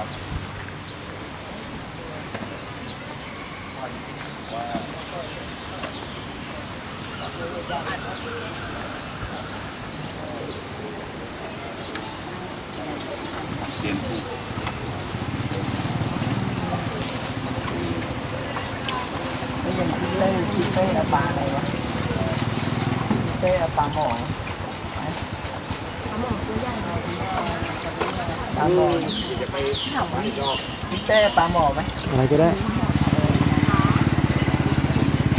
ครับเรีนผู้ไม่ยังคิดเลยนคิดเล่นปลาอะไรวะคิดเล่ปลาหมองปลาหมองตัวใหญ่เลย ต้เอาปลาหมอไหมอะไรก็ได้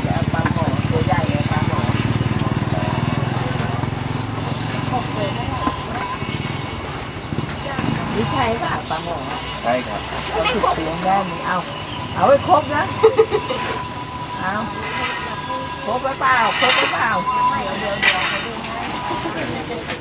จะเอาปลาหมอตัวใหญ่เลยปลาหมอนี่ใช่ป่ะปลาหมอใช่ครับเอาสิบเตียงได้มีเอา เอาให้ครบนะ เอาครบหรือเปล่าครบหรือเปล่าเดี๋ยวเดี๋ยวเดี๋ยวไปดูให้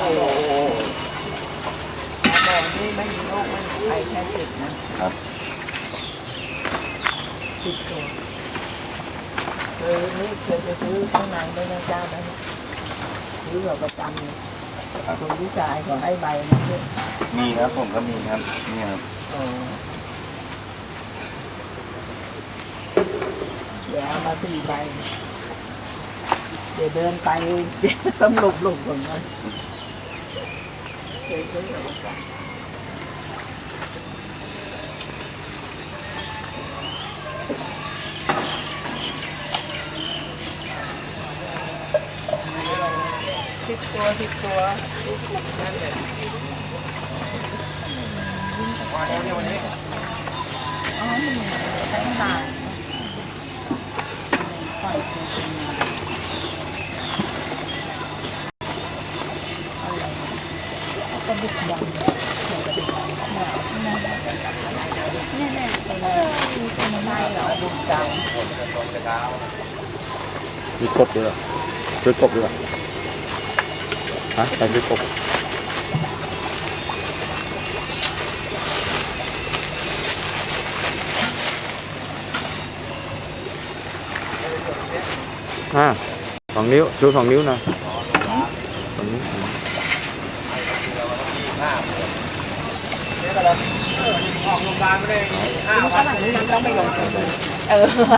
โอ้โหหมอนี่ไม่มีโรคไม่มีภัยแค่ติดนะครับติดตัวเคยนี่เคยจะซื้อข้างในไม่ได้เจ้านั้นซื้อแบบประจำเลยคนผู้ชายขอให้ใบนะเนี่ยมีครับผมก็มีครับเนี่ยครับเออเดี๋ยวเอามาสี่ใบ เดี๋ยวเดินไปเดี๋ยวต้องหลบหลบก่อนนะเคยซื้อแบบประจำ สิบตัวสิบตัวนั่นแหละอ๋อมันตั้งตาย ระดูกดำเนี่ยกระดูกดำเนี่ยเนี่ยเนี่ยตัวนี้ตัวนี้ไม่เหรอกระดูกดมีกบด้วยเหรอซื้อกบด้วยเหรอฮะใส่ซื้อกบอ่าสองนิ้วชูสองนิ้วหนะสองนิ้ว ออกโรงพยาบาลไม่ได้ห้าวันนี้ต้องไม่ลงเออ